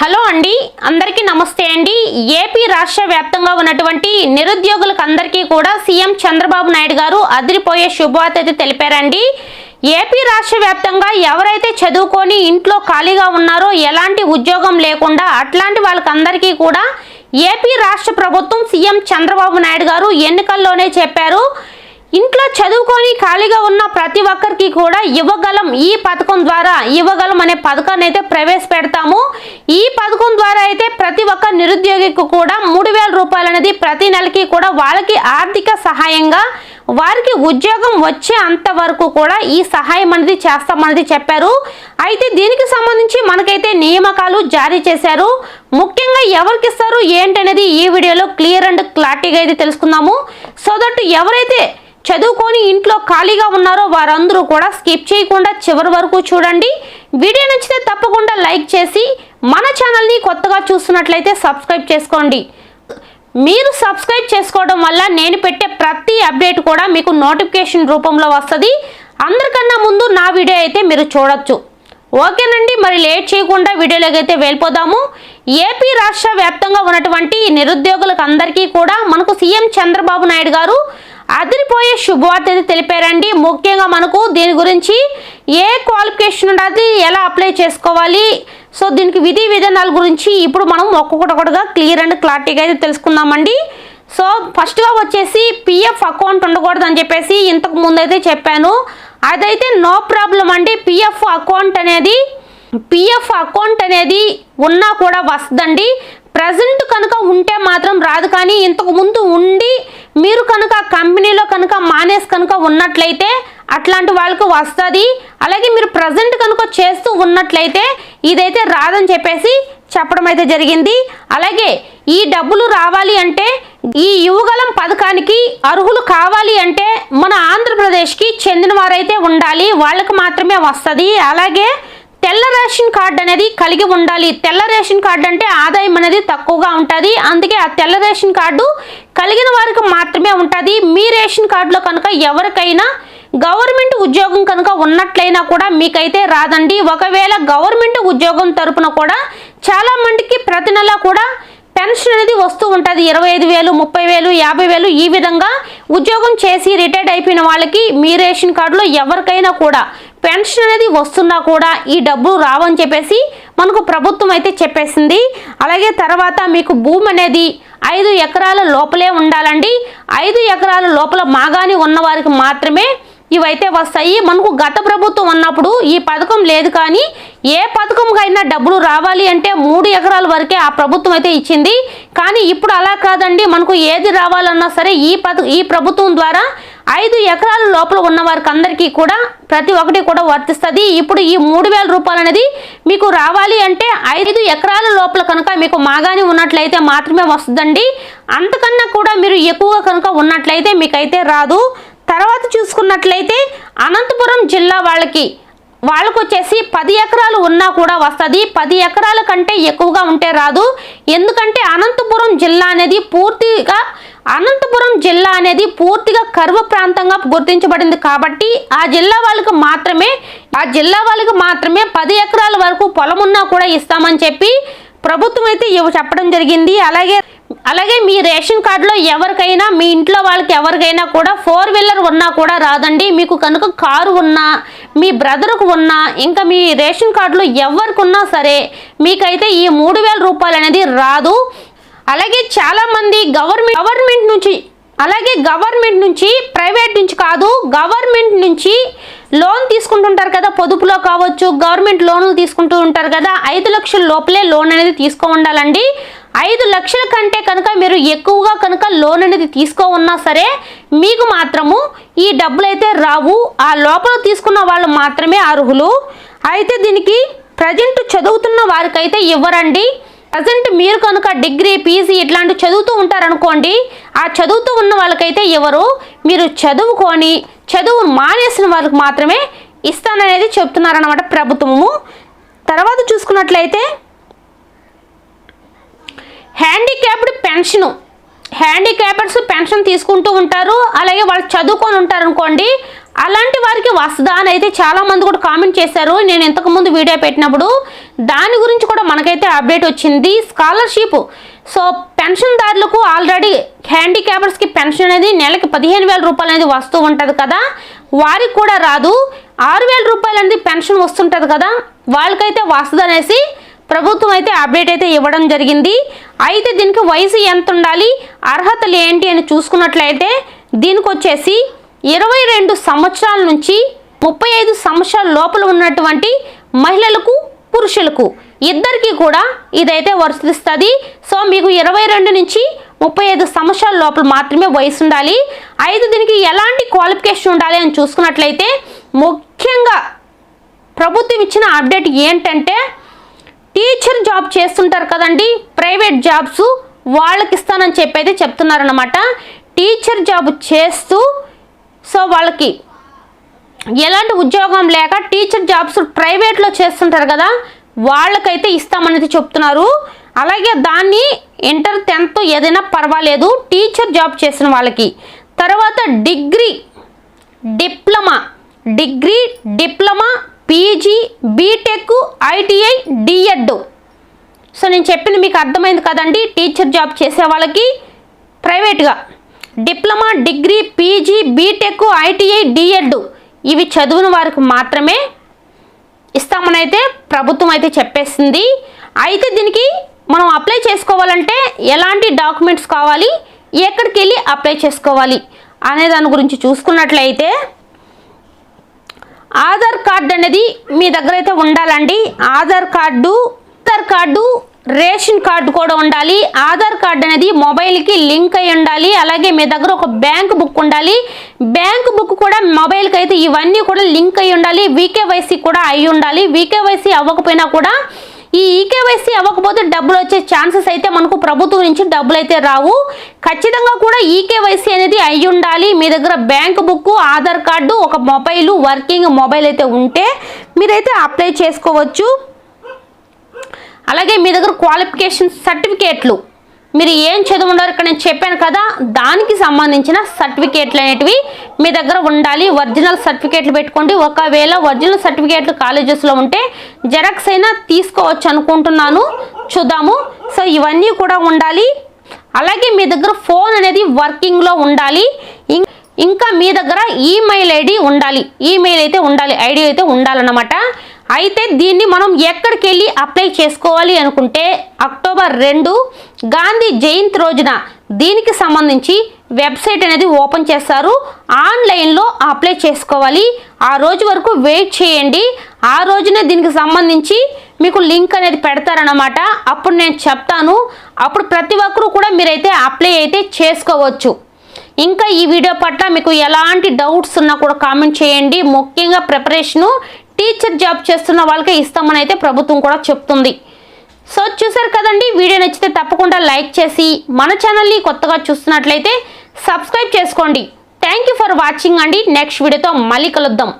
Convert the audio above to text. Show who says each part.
Speaker 1: Hello అండి అందరికీ నమస్తే అండి. ఏపీ రాష్ట్ర వ్యాప్తంగా ఉన్నటువంటి నిరుద్యోగులకు అందరికీ కూడా సీఎం చంద్రబాబు నాయుడు గారు అదిరిపోయే శుభవార్త అయితే తెలిపారండి. ఏపీ రాష్ట్ర వ్యాప్తంగా ఎవరైతే చదువుకొని ఇంట్లో ఖాళీగా ఉన్నారో ఎలాంటి ఉద్యోగం లేకుండా అట్లాంటి వాళ్ళకందరికీ కూడా ఏపీ రాష్ట్ర ప్రభుత్వం సీఎం చంద్రబాబు నాయుడు గారు ఎన్నికల్లోనే చెప్పారు. ఇంట్లో చదువుకొని ఖాళీగా ఉన్న ప్రతి ఒక్కరికి కూడా ఇవ్వగలం ఈ పథకం ద్వారా ఇవ్వగలం అనే పథకాన్ని అయితే ప్రవేశపెడతాము. ఈ పథకం ద్వారా అయితే ప్రతి ఒక్క నిరుద్యోగికి కూడా మూడు వేల రూపాయలు అనేది ప్రతి నెలకి కూడా వాళ్ళకి ఆర్థిక సహాయంగా వారికి ఉద్యోగం వచ్చే అంత వరకు కూడా ఈ సహాయం అనేది చేస్తామనేది చెప్పారు. అయితే దీనికి సంబంధించి మనకైతే నియామకాలు జారీ చేశారు. ముఖ్యంగా ఎవరికి ఇస్తారు ఏంటనేది ఈ వీడియోలో క్లియర్ అండ్ క్లారిటీగా అయితే తెలుసుకుందాము. సో దట్ ఎవరైతే చదువుకొని ఇంట్లో ఖాళీగా ఉన్నారో వారందరూ కూడా స్కిప్ చేయకుండా చివరి వరకు చూడండి. వీడియో నచ్చితే తప్పకుండా లైక్ చేసి మన ఛానల్ని కొత్తగా చూస్తున్నట్లయితే సబ్స్క్రైబ్ చేసుకోండి. మీరు సబ్స్క్రైబ్ చేసుకోవడం వల్ల నేను పెట్టే ప్రతి అప్డేట్ కూడా మీకు నోటిఫికేషన్ రూపంలో వస్తుంది. అందరికన్నా ముందు నా వీడియో అయితే మీరు చూడొచ్చు. ఓకేనండి మరి లేట్ చేయకుండా వీడియోలోకి అయితే వెళ్ళిపోదాము. ఏపీ రాష్ట్ర వ్యాప్తంగా ఉన్నటువంటి నిరుద్యోగులకు అందరికీ కూడా మనకు సీఎం చంద్రబాబు నాయుడు గారు అదిరిపోయే శుభవార్త అయితే తెలిపారండి. ముఖ్యంగా మనకు దీని గురించి ఏ క్వాలిఫికేషన్ ఉండాలి ఎలా అప్లై చేసుకోవాలి సో దీనికి విధి విధానాల గురించి ఇప్పుడు మనం ఒక్కొక్కటి ఒకటిగా క్లియర్ అండ్ క్లారిటీగా అయితే తెలుసుకుందామండి. సో ఫస్ట్గా వచ్చేసి పిఎఫ్ అకౌంట్ ఉండకూడదు అని చెప్పేసి ఇంతకు ముందు అయితే చెప్పాను. అదైతే నో ప్రాబ్లం అండి. పిఎఫ్ అకౌంట్ అనేది పిఎఫ్ అకౌంట్ అనేది ఉన్నా కూడా వస్తుందండి. ప్రజెంట్ కనుక ఉంటే మాత్రం రాదు కానీ ఇంతకు ముందు ఉండి కనుక మానేసి కనుక ఉన్నట్లయితే అట్లాంటి వాళ్ళకు వస్తుంది. అలాగే మీరు ప్రజెంట్ కనుక చేస్తూ ఉన్నట్లయితే ఇదైతే రాదని చెప్పేసి చెప్పడం అయితే జరిగింది. అలాగే ఈ డబ్బులు రావాలి అంటే ఈ యువగలం పథకానికి అర్హులు కావాలి అంటే మన ఆంధ్రప్రదేశ్కి చెందిన వారైతే ఉండాలి. వాళ్ళకి మాత్రమే వస్తుంది. అలాగే తెల్ల రేషన్ కార్డు అనేది కలిగి ఉండాలి. తెల్ల రేషన్ కార్డు అంటే ఆదాయం అనేది తక్కువగా ఉంటుంది. అందుకే ఆ తెల్ల రేషన్ కార్డు కలిగిన వారికి మాత్రమే ఉంటుంది. మీ రేషన్ కార్డులో కనుక ఎవరికైనా గవర్నమెంట్ ఉద్యోగం కనుక ఉన్నట్లయినా కూడా మీకైతే రాదండి. ఒకవేళ గవర్నమెంట్ ఉద్యోగం తరపున కూడా చాలా మందికి ప్రతి నెల కూడా పెన్షన్ అనేది వస్తూ ఉంటుంది. ఇరవై ఐదు వేలు ముప్పై వేలు యాభై వేలు ఈ విధంగా ఉద్యోగం చేసి రిటైర్డ్ అయిపోయిన వాళ్ళకి మీ రేషన్ కార్డులో ఎవరికైనా కూడా పెన్షన్ అనేది వస్తున్నా కూడా ఈ డబ్బులు రావని చెప్పేసి మనకు ప్రభుత్వం అయితే చెప్పేసింది. అలాగే తర్వాత మీకు భూమి అనేది ఐదు ఎకరాల లోపలే ఉండాలండి. ఐదు ఎకరాల లోపల మాగాని ఉన్నవారికి మాత్రమే ఇవైతే వస్తాయి. మనకు గత ప్రభుత్వం ఉన్నప్పుడు ఈ పథకం లేదు కానీ ఏ పథకంకైనా డబ్బులు రావాలి అంటే మూడు ఎకరాల వరకే ఆ ప్రభుత్వం అయితే ఇచ్చింది. కానీ ఇప్పుడు అలా కాదండి. మనకు ఏది రావాలన్నా సరే ఈ పథ ఈ ప్రభుత్వం ద్వారా ఐదు ఎకరాల లోపల ఉన్న వారికి అందరికీ కూడా ప్రతి ఒక్కటి కూడా వర్తిస్తుంది. ఇప్పుడు ఈ మూడు వేల రూపాయలు అనేది మీకు రావాలి అంటే ఐదు ఎకరాల లోపల కనుక మీకు మాగాని ఉన్నట్లయితే మాత్రమే వస్తుందండి. అంతకన్నా కూడా మీరు ఎక్కువగా కనుక ఉన్నట్లయితే మీకైతే రాదు. తర్వాత చూసుకున్నట్లయితే అనంతపురం జిల్లా వాళ్ళకి వాళ్ళకు వచ్చేసి పది ఎకరాలు ఉన్నా కూడా వస్తుంది. పది ఎకరాల కంటే ఎక్కువగా ఉంటే రాదు. ఎందుకంటే అనంతపురం జిల్లా అనేది పూర్తిగా అనంతపురం జిల్లా అనేది పూర్తిగా కరువు ప్రాంతంగా గుర్తించబడింది కాబట్టి ఆ జిల్లా వాళ్ళకి మాత్రమే ఆ జిల్లా వాళ్ళకి మాత్రమే పది ఎకరాల వరకు పొలం ఉన్నా కూడా ఇస్తామని చెప్పి ప్రభుత్వం అయితే ఇవి చెప్పడం జరిగింది. అలాగే అలాగే మీ రేషన్ కార్డులో ఎవరికైనా మీ ఇంట్లో వాళ్ళకి ఎవరికైనా కూడా ఫోర్ వీలర్ ఉన్నా కూడా రాదండి. మీకు కనుక కారు ఉన్నా మీ బ్రదర్కు ఉన్నా ఇంకా మీ రేషన్ కార్డులో ఎవరికున్నా సరే మీకైతే ఈ మూడు వేల రూపాయలు అనేది రాదు. అలాగే చాలామంది గవర్నమెంట్ గవర్నమెంట్ నుంచి అలాగే గవర్నమెంట్ నుంచి ప్రైవేట్ నుంచి కాదు గవర్నమెంట్ నుంచి లోన్ తీసుకుంటుంటారు కదా పొదుపులో కావచ్చు గవర్నమెంట్ లోన్లు తీసుకుంటూ ఉంటారు కదా ఐదు లక్షల లోపలే లోన్ అనేది తీసుకో ఉండాలండి. ఐదు లక్షల కంటే కనుక మీరు ఎక్కువగా కనుక లోన్ అనేది తీసుకోవన్నా సరే మీకు మాత్రము ఈ డబ్బులైతే రావు. ఆ లోపల తీసుకున్న వాళ్ళు మాత్రమే అర్హులు. అయితే దీనికి ప్రజెంట్ చదువుతున్న వారికైతే ఇవ్వరండి. ప్రజెంట్ మీరు కనుక డిగ్రీ పీజీ ఇట్లాంటి చదువుతూ ఉంటారనుకోండి ఆ చదువుతూ ఉన్న వాళ్ళకైతే ఎవరు? మీరు చదువుకొని చదువు మానేసిన వాళ్ళకి మాత్రమే ఇస్తాననేది చెప్తున్నారనమాట ప్రభుత్వము. తర్వాత చూసుకున్నట్లయితే పెన్షను. హ్యాండిక్యాపర్స్ పెన్షన్ తీసుకుంటూ ఉంటారు అలాగే వాళ్ళు చదువుకొని ఉంటారు అనుకోండి అలాంటి వారికి వస్తుందా అని అయితే చాలామంది కూడా కామెంట్ చేశారు. నేను ఇంతకు ముందు వీడియో పెట్టినప్పుడు దాని గురించి కూడా మనకైతే అప్డేట్ వచ్చింది. స్కాలర్షిప్. సో పెన్షన్దారులకు ఆల్రెడీ హ్యాండిక్యాపర్స్కి పెన్షన్ అనేది నెలకి పదిహేను వేల రూపాయలు అనేది వస్తూ ఉంటుంది కదా. వారికి కూడా రాదు. ఆరు వేల రూపాయలు అనేది పెన్షన్ వస్తుంటుంది కదా. వాళ్ళకైతే వస్తుంది అనేసి ప్రభుత్వం అయితే అప్డేట్ అయితే ఇవ్వడం జరిగింది. అయితే దీనికి వయసు ఎంత ఉండాలి అర్హతలు ఏంటి అని చూసుకున్నట్లయితే దీనికి వచ్చేసి ఇరవై రెండు సంవత్సరాల నుంచి ముప్పై ఐదు సంవత్సరాల లోపల ఉన్నటువంటి మహిళలకు పురుషులకు ఇద్దరికి కూడా ఇదైతే వర్తిస్తుంది. సో మీకు ఇరవై రెండు నుంచి ముప్పై ఐదు సంవత్సరాల లోపల మాత్రమే వయసు ఉండాలి అయితే దీనికి ఎలాంటి క్వాలిఫికేషన్ ఉండాలి అని చూసుకున్నట్లయితే ముఖ్యంగా ప్రభుత్వం ఇచ్చిన అప్డేట్ ఏంటంటే టీచర్ జాబ్ చేస్తుంటారు కదండి ప్రైవేట్ జాబ్స్ వాళ్ళకి ఇస్తానని చెప్పి అయితే చెప్తున్నారనమాట టీచర్ జాబ్ చేస్తూ సో వాళ్ళకి ఎలాంటి ఉద్యోగం లేక టీచర్ జాబ్స్ ప్రైవేట్లో చేస్తుంటారు కదా వాళ్ళకైతే ఇస్తామనేది చెప్తున్నారు. అలాగే దాన్ని ఇంటర్ టెన్త్ ఏదైనా పర్వాలేదు టీచర్ జాబ్ చేసిన వాళ్ళకి. తర్వాత degree diploma degree diploma PG BTech ITI DEd. So నేను చెప్పింది మీకు అర్థమైంది కదండి. టీచర్ జాబ్ చేసే వాళ్ళకి ప్రైవేట్గా. Diploma degree PG BTech ITI DEd ఇవి చదివిన వారికి మాత్రమే ఇస్తామనైతే ప్రభుత్వం అయితే చెప్పేసింది. అయితే దీనికి మనం అప్లై చేసుకోవాలంటే ఎలాంటి డాక్యుమెంట్స్ కావాలి? ఎక్కడికి వెళ్ళి అప్లై చేసుకోవాలి? అనే దాని గురించి చూసుకున్నట్లయితే ఆధార్ కార్డు అనేది మీ దగ్గర అయితే ఉండాలండి. Aadhaar card Aadhaar card ration card కూడా ఉండాలి. ఆధార్ కార్డు అనేది మొబైల్కి లింక్ అయి ఉండాలి. అలాగే మీ దగ్గర ఒక బ్యాంక్ బుక్ ఉండాలి. బ్యాంక్ బుక్ కూడా మొబైల్కి అయితే ఇవన్నీ కూడా లింక్ అయి ఉండాలి. వీకేవైసీ కూడా అయి ఉండాలి. వీకేవైసీ అవ్వకపోయినా కూడా ఈ ఈకేవైసీ అవ్వకపోతే డబ్బులు వచ్చే ఛాన్సెస్ అయితే మనకు ప్రభుత్వం నుంచి డబ్బులు అయితే రావు. ఖచ్చితంగా కూడా ఈకేవైసీ అనేది అయి ఉండాలి. మీ దగ్గర బ్యాంక్ బుక్ ఆధార్ కార్డు ఒక మొబైల్ వర్కింగ్ మొబైల్ అయితే ఉంటే మీరైతే అప్లై చేసుకోవచ్చు. అలాగే మీ దగ్గర క్వాలిఫికేషన్ సర్టిఫికేట్లు మీరు ఏం చదువుండారు ఇక్కడ నేను చెప్పాను కదా దానికి సంబంధించిన సర్టిఫికేట్లు అనేటివి మీ దగ్గర ఉండాలి. ఒరిజినల్ సర్టిఫికేట్లు పెట్టుకోండి. ఒకవేళ ఒరిజినల్ సర్టిఫికేట్లు కాలేజెస్లో ఉంటే జెరాక్స్ అయినా తీసుకోవచ్చు అనుకుంటున్నాను. చూద్దాము. సో ఇవన్నీ కూడా ఉండాలి. అలాగే మీ దగ్గర ఫోన్ అనేది వర్కింగ్లో ఉండాలి. ఇం- ఇంకా మీ దగ్గర ఈమెయిల్ ఐడి ఉండాలి. ఈమెయిల్ అయితే ఉండాలి ఐడి అయితే ఉండాలన్నమాట. అయితే దీన్ని మనం ఎక్కడికి వెళ్ళి అప్లై చేసుకోవాలి అనుకుంటే అక్టోబర్ రెండు గాంధీ జయంతి రోజున దీనికి సంబంధించి వెబ్సైట్ అనేది ఓపెన్ చేస్తారు. ఆన్లైన్లో అప్లై చేసుకోవాలి. ఆ రోజు వరకు వెయిట్ చేయండి. ఆ రోజునే దీనికి సంబంధించి మీకు లింక్ అనేది పెడతారనమాట అప్పుడు నేను చెప్తాను. అప్పుడు ప్రతి ఒక్కరూ కూడా మీరైతే అప్లై అయితే చేసుకోవచ్చు. ఇంకా ఈ వీడియో పట్ల మీకు ఎలాంటి డౌట్స్ ఉన్నా కూడా కామెంట్ చేయండి. ముఖ్యంగా ప్రిపరేషను టీచర్ జాబ్ చేస్తున్న వాళ్ళకే ఇస్తామని అయితే ప్రభుత్వం కూడా చెప్తుంది. సో చూసారు కదండి వీడియో నచ్చితే తప్పకుండా లైక్ చేసి మన ఛానల్ని కొత్తగా చూస్తున్నట్లయితే సబ్స్క్రైబ్ చేసుకోండి. థ్యాంక్ యూ ఫర్ వాచింగ్ అండి. నెక్స్ట్ వీడియోతో మళ్ళీ కలుద్దాం.